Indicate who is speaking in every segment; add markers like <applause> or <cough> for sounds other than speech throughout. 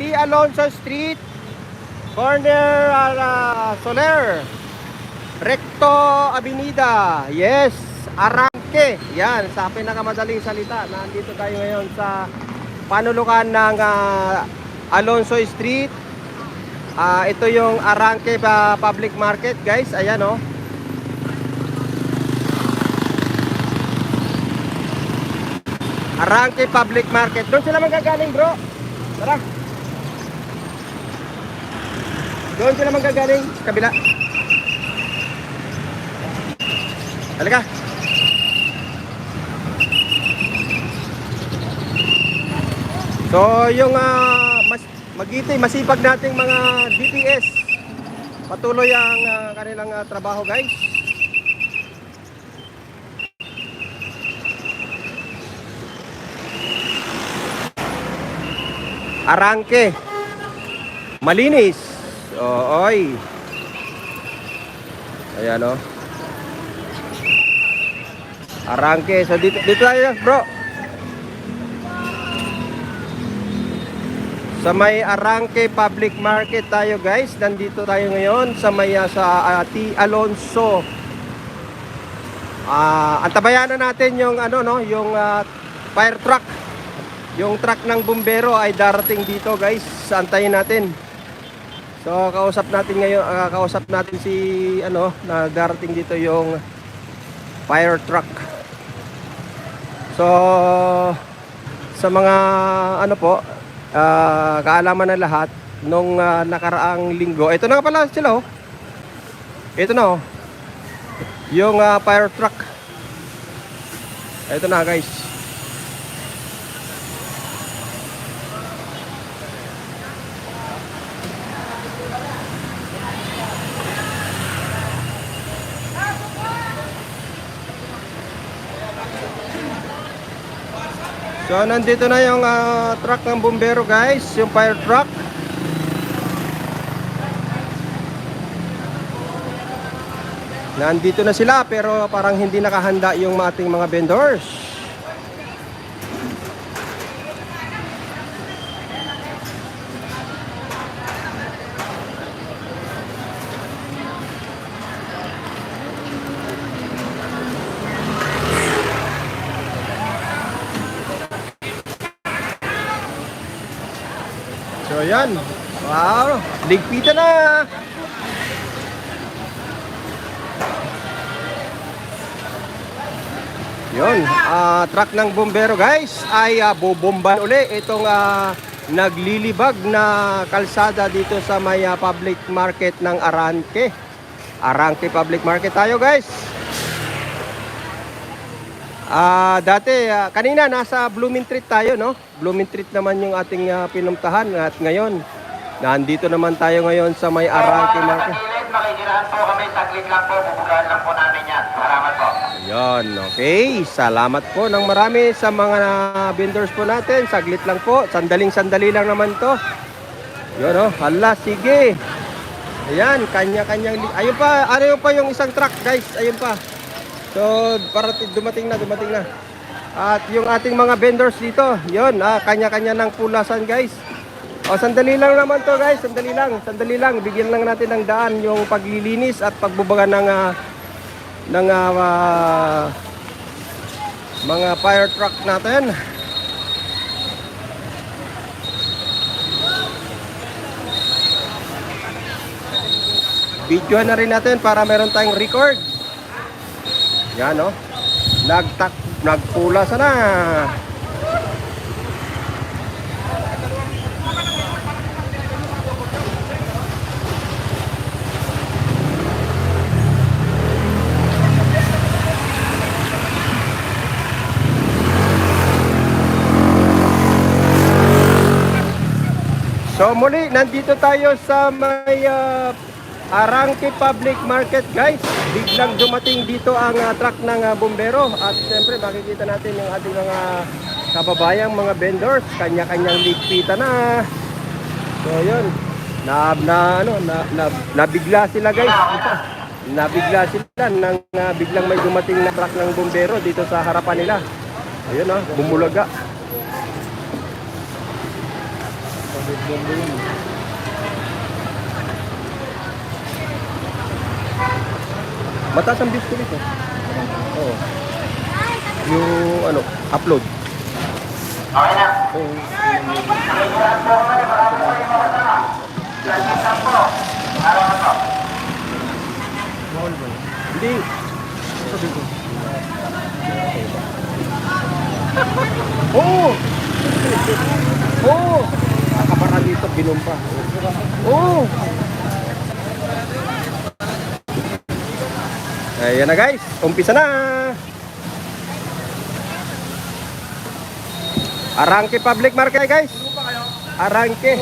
Speaker 1: T. Alonso Street, corner uh, Soler, Recto Avenida. Yes, Arangke. Yan, sa pinakamadaling salita. Nandito tayo ngayon sa panulukan ng ah, Alonso Street. Ah, ito yung Arangke ah, Public Market, guys. Ayan, oh. Arangke Public Market. Doon sila magagaling, bro. Tara. Doon sila magagaling. Sa kabila. Halika. So, yung ah, mas, magiti, masipag nating mga DPS. Patuloy ang ah, kanilang ah, trabaho, guys. Arangke. Malinis. Ooy. Ayan oh. Arangke. So dito dito tayo, bro. Sa may Arangke Public Market tayo, guys. Nandito tayo ngayon sa may ah, sa ah, T Alonso. Ah, antabayan na natin yung ano no, yung ah, fire truck. Yung truck ng bumbero ay darating dito guys. Antayin natin. So kausap natin ngayon, ah, kausap natin si ano na darating dito yung fire truck. So sa mga ano po, ah, kaalaman na lahat nung ah, nakaraang linggo. Ito na pala sila oh. Ito na oh. Yung ah, fire truck. Ito na guys. So nandito na yung ah, truck ng bumbero guys, yung fire truck. Nandito na sila pero parang hindi nakahanda yung ating mga vendors. Ligpitan na. Yun, ah, truck ng bombero guys ay uh, bubomba uli itong ah, naglilibag na kalsada dito sa may ah, public market ng Arangke. Arangke Public Market tayo guys. Ah, dati ah, kanina nasa Blooming Treat tayo no. Blooming Treat naman yung ating ah, pinuntahan at ngayon nandito naman tayo ngayon sa may Arangke Market.
Speaker 2: Makikirahan po kami. Saglit lang po. Bubugaan lang po namin yan. Salamat po.
Speaker 1: Yon, okay. Salamat po ng marami sa mga vendors po natin. Saglit lang po. Sandaling sandali lang naman to. Yun oh, hala, sige. Ayan, kanya-kanyang... Ayun pa, ano yung pa yung isang truck guys? Ayun pa. So, para dumating na, dumating na. At yung ating mga vendors dito, yun, ah, kanya-kanya ng pulasan guys. O, sandali lang naman to guys, sandali lang, sandali lang. Bigyan lang natin ng daan yung paglilinis at pagbubaga ng ah, ng ah, mga fire truck natin. Video na rin natin para meron tayong record. Yan no. Nagtak nagpula sana. So muli, nandito tayo sa may ah, Arangke Public Market guys. Biglang dumating dito ang ah, truck ng ah, bumbero at siyempre makikita natin yung ating mga kababayang mga vendors, kanya-kanyang ligpita na. So yun, na, na ano, na, na, nabigla sila guys. <laughs> nabigla sila nang ah, biglang may dumating na truck ng bumbero dito sa harapan nila. Ayun ah, bumulaga. Mataas ang views ko dito. Oo. Yung ano, upload.
Speaker 2: Okay na.
Speaker 1: Oo.
Speaker 2: Po.
Speaker 1: Hindi. Sabi ko. Oo! Oo! Nakabara dito, binumpa. Oo! Ayan na guys, umpisa na! Arangke Public Market guys! Arangke!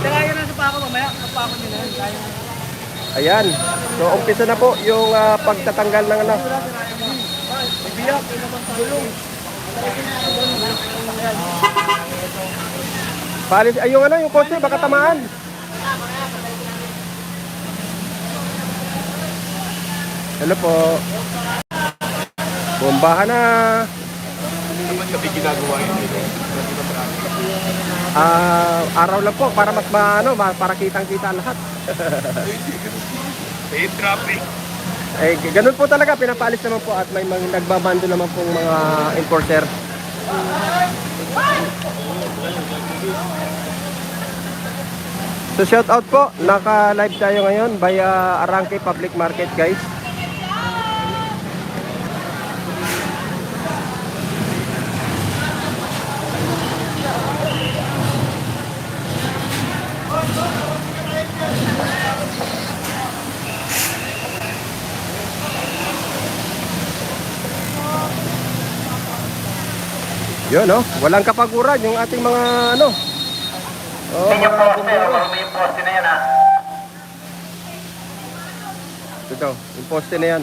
Speaker 3: Kaya na sa pako mamaya, pako nyo na yun.
Speaker 1: Ayan. So umpisa na po yung ah, pagtatanggal ng ano.
Speaker 3: Biyak, yun naman
Speaker 1: Palis, ay yung ano, yung kotse, baka tamaan. Hello po. Bombahan na. Ah, araw lang po para mas maano, ma- para kitang-kita lahat.
Speaker 4: Eh, traffic.
Speaker 1: Eh, ganun po talaga, pinapalis naman po at may mga nagbabando naman pong mga enforcer. So shout out po, naka-live tayo ngayon via Arangke Public Market guys. Yun no, walang kapaguran yung ating mga ano. Oh,
Speaker 2: Yung poste, marami yung poste na yan ha.
Speaker 1: Ito, yung poste na yan.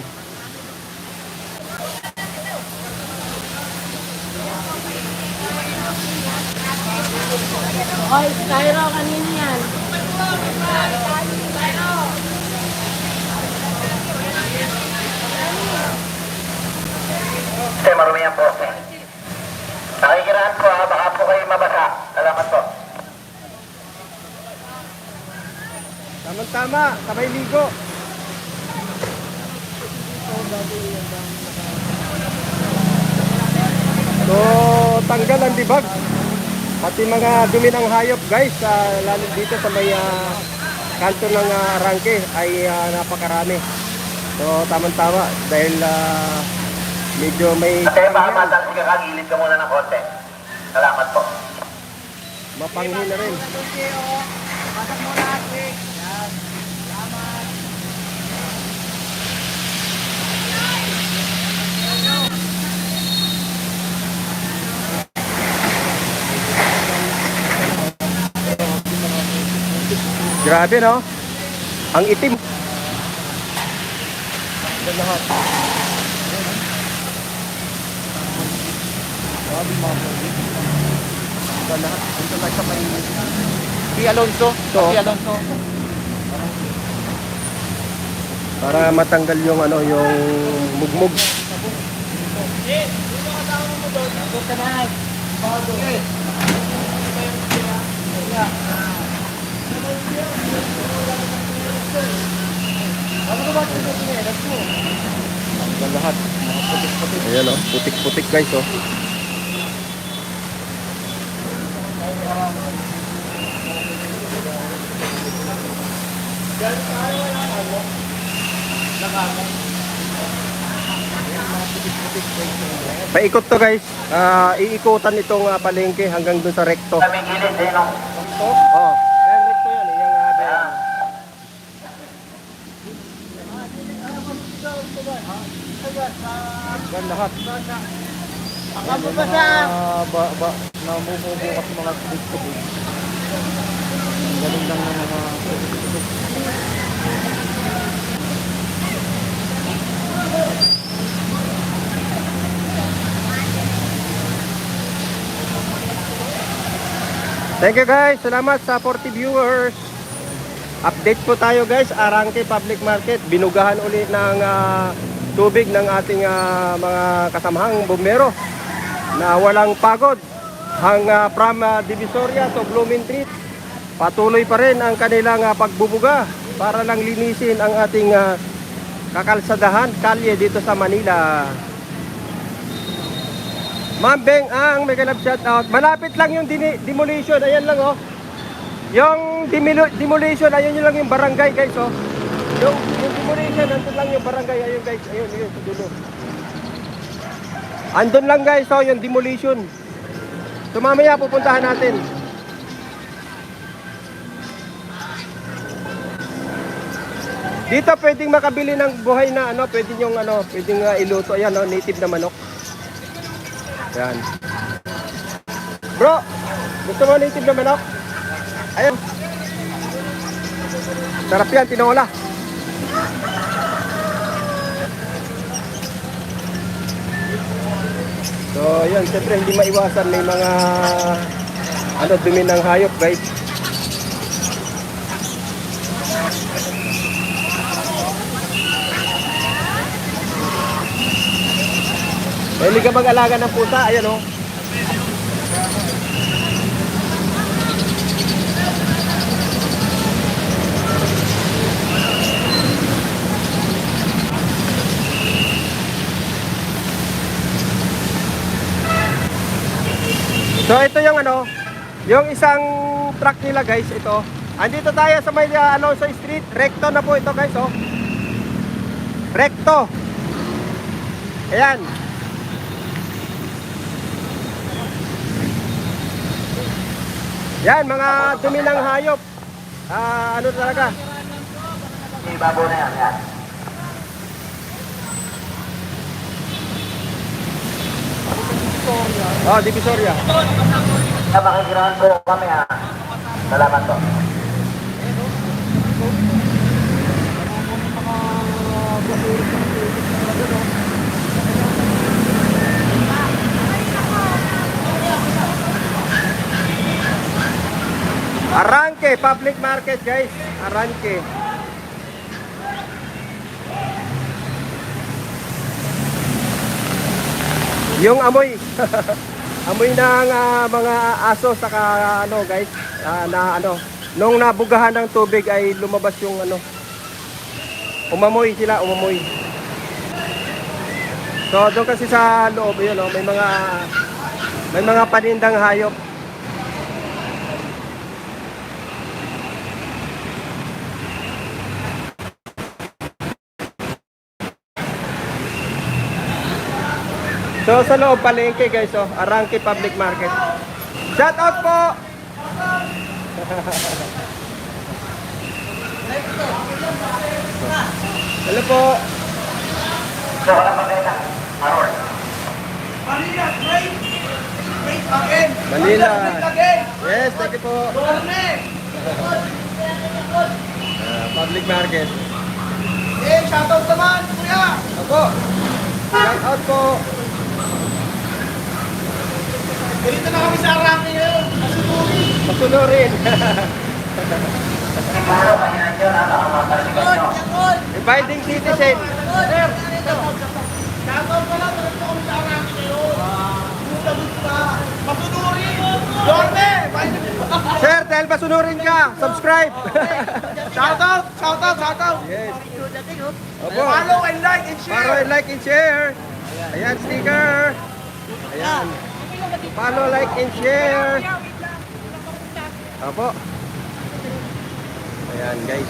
Speaker 5: Hoy, Cairo, kanina yan.
Speaker 2: Kasi marami yung poste. Nakikiraan po ha, baka po kayo mabasa. Salamat po.
Speaker 1: Tama-tama, sabay ligo. So, tanggal ang dibag. Pati mga dumi ng hayop guys, ah, lalo dito sa may ah, kanto ng ah, Arangke ay ah, napakarami. So, tama-tama dahil ah, medyo may
Speaker 2: Kasi baka madalas ka kagilid ka muna ng konti. Salamat po.
Speaker 1: mapanghi na rin.
Speaker 3: Pasok mo lahat,
Speaker 1: Grabe no? Ang itim.
Speaker 4: Si Alonso.
Speaker 1: So,
Speaker 4: Si Alonso.
Speaker 1: para matanggal yung ano yung mugmug. Tanggal lahat. Putik-putik. Ayan oh, putik-putik guys oh. Paikot to guys. Ah, iikutan itong ah, palengke hanggang dun sa rekto.
Speaker 2: Kami gilid eh, no?
Speaker 1: Oh, yan rekto yan eh, yung habe. Yan lahat.
Speaker 3: Ba sa...
Speaker 4: Ah, ba, ba, namumubo kasi mga tubig-tubig. Ganun lang ng mga tubig-tubig.
Speaker 1: Thank you guys. Salamat sa 40 viewers. Update po tayo guys. Arangke Public Market. Binugahan ulit ng ah, tubig ng ating ah, mga kasamahang bumbero na walang pagod. hang ah, from ah, Divisoria to Blooming Treat. Patuloy pa rin ang kanilang ah, pagbubuga para lang linisin ang ating ah, kakalsadahan, kalye dito sa Manila. Ma'am Beng Ang, may kalab shout out. Malapit lang yung demolition, ayan lang oh. Yung demolition, ayun yun lang yung barangay guys oh. Yung, yung demolition, nandun lang yung barangay, ayun guys, ayun, ayun, sa dulo. Andun lang guys, oh, yung demolition. So mamaya pupuntahan natin. Dito pwedeng makabili ng buhay na ano, pwedeng yung ano, pwedeng uh, iluto, ayan oh, native na manok. Ayan. Bro, gusto mo native na manok? Ayan. Sarap yan, tinola. So, yun, siyempre hindi maiwasan may mga ano, dumi ng hayop, guys. Mahilig ka mag-alaga ng pusa, ayan oh. Yung ano, yung isang truck nila guys, ito. Andito tayo sa may uh, Alonso Street, recto na po ito guys, oh. Recto. Ayan. Yan, mga dumi ng hayop. Ah, ano talaga?
Speaker 2: Ibabo na yan. yan.
Speaker 1: Oh, Divisoria.
Speaker 2: Na makikirahan po kami ha. Salamat po.
Speaker 1: Arranque, public market guys. Arranque. Yung amoy. <laughs> amoy ng ah, mga aso saka ano guys, ah, na ano, nung nabugahan ng tubig ay lumabas yung ano. Umamoy sila, umamoy. So doon kasi sa loob yun, oh, may mga may mga panindang hayop. So sa loob palengke guys, oh, Arangke Public Market. Shout out po. <laughs> Hello po.
Speaker 2: So, wala pa. Harold.
Speaker 3: Manila, great! Great again!
Speaker 1: Manila. Yes, thank you po. Ah, public Market.
Speaker 3: Eh, shoutout naman, kuya!
Speaker 1: Opo. Shout out po.
Speaker 3: Dito na kami sa Araki ngayon.
Speaker 2: Nakamatalikan nyo.
Speaker 1: Abiding citizen.
Speaker 3: Sir, shoutout ka lang. Dito kami sa Araki ngayon. Puta dito na. Masuturi! Dorme!
Speaker 1: Sir, dahil pasunurin ka, subscribe.
Speaker 3: Shoutout! Shoutout! Shoutout!
Speaker 1: yes. Opo.
Speaker 3: Follow and like and share!
Speaker 1: Follow and like and share. Ayan, sticker. Ayan. Follow, like, and share. Opo. Ayan, guys.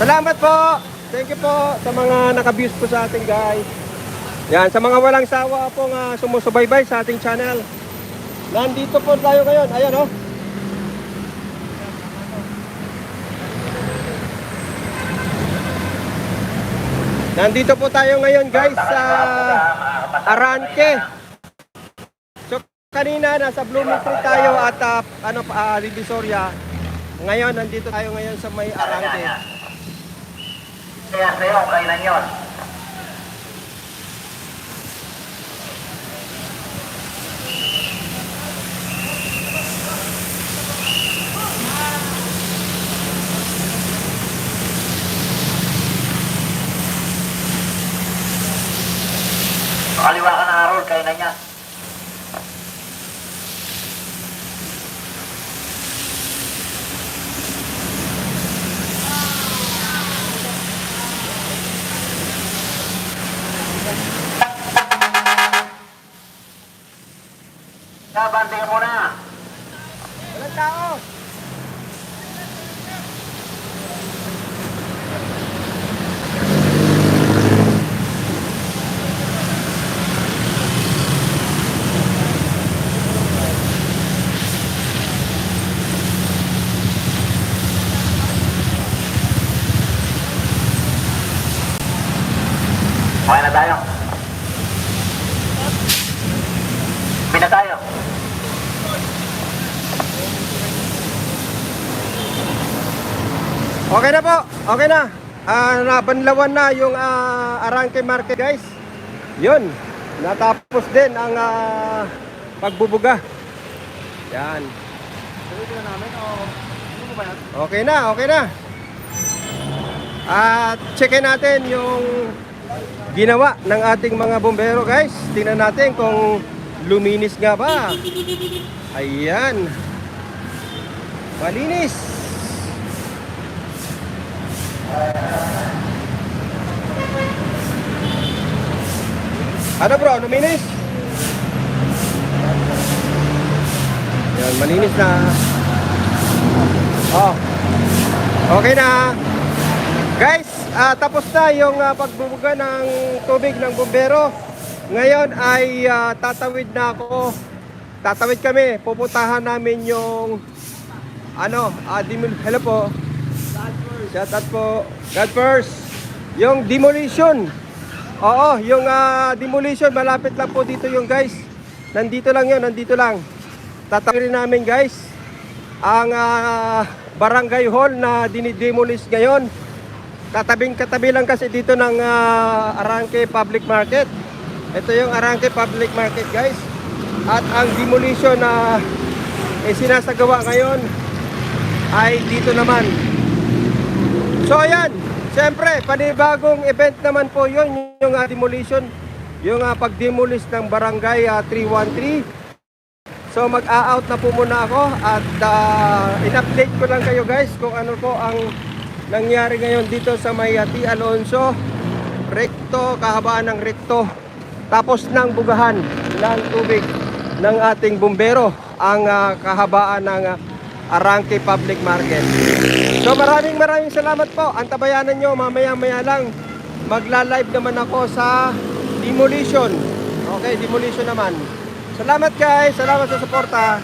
Speaker 1: Salamat po. Thank you po sa mga nakabuse po sa ating guys. Yan, sa mga walang sawa po nga sumusubaybay sa ating channel. Nandito po tayo ngayon. Ayan, oh. Nandito po tayo ngayon guys sa Arranque. So kanina nasa Blooming tayo at ah, ano pa uh, Divisoria. Ngayon nandito tayo ngayon sa may Arranque.
Speaker 2: Kaya sa'yo, kailan yun? Naman, tingin muna.
Speaker 1: Walang tao.
Speaker 2: Okay na tayo. Pina tayo.
Speaker 1: Okay na po. Okay na. Ah, nabanlawan na yung ah, Arangke Market, guys. 'Yun. Natapos din ang ah, pagbubuga. Yan. Okay na, okay na. At checkin natin yung ginawa ng ating mga bombero, guys. Tingnan natin kung luminis nga ba. Ayan. Malinis. Ano bro, luminis? Yan, malinis na. Oh. Okay na. Guys, ah, tapos na yung ah, pagbubuga ng tubig ng bumbero. Ngayon ay ah, tatawid na ako. Tatawid kami. Pupuntahan namin yung ano, ah, dimol- hello po. Shout out po. God first. Yung demolition. Oo, yung ah, demolition malapit lang po dito yung guys. Nandito lang 'yon, nandito lang. Tatawirin namin guys ang ah, barangay hall na dinidemolish ngayon. Katabing katabi lang kasi dito ng ah, Arangke Public Market. Ito yung Arangke Public Market guys. At ang demolition na eh, sinasagawa ngayon ay dito naman. So ayan, siyempre panibagong event naman po yun, yung ah, demolition, yung uh, pag-demolish ng barangay ah, 313. So mag-a-out na po muna ako at ah, in-update ko lang kayo guys kung ano po ang nangyari ngayon dito sa Mayati Alonso. Rekto, kahabaan ng rekto. Tapos ng bugahan ng tubig ng ating bumbero ang ah, kahabaan ng ah, Arangke Public Market. So maraming maraming salamat po. Antabayanan nyo mamaya maya lang. Magla-live naman ako sa demolition. Okay, demolition naman. Salamat guys. Salamat sa suporta.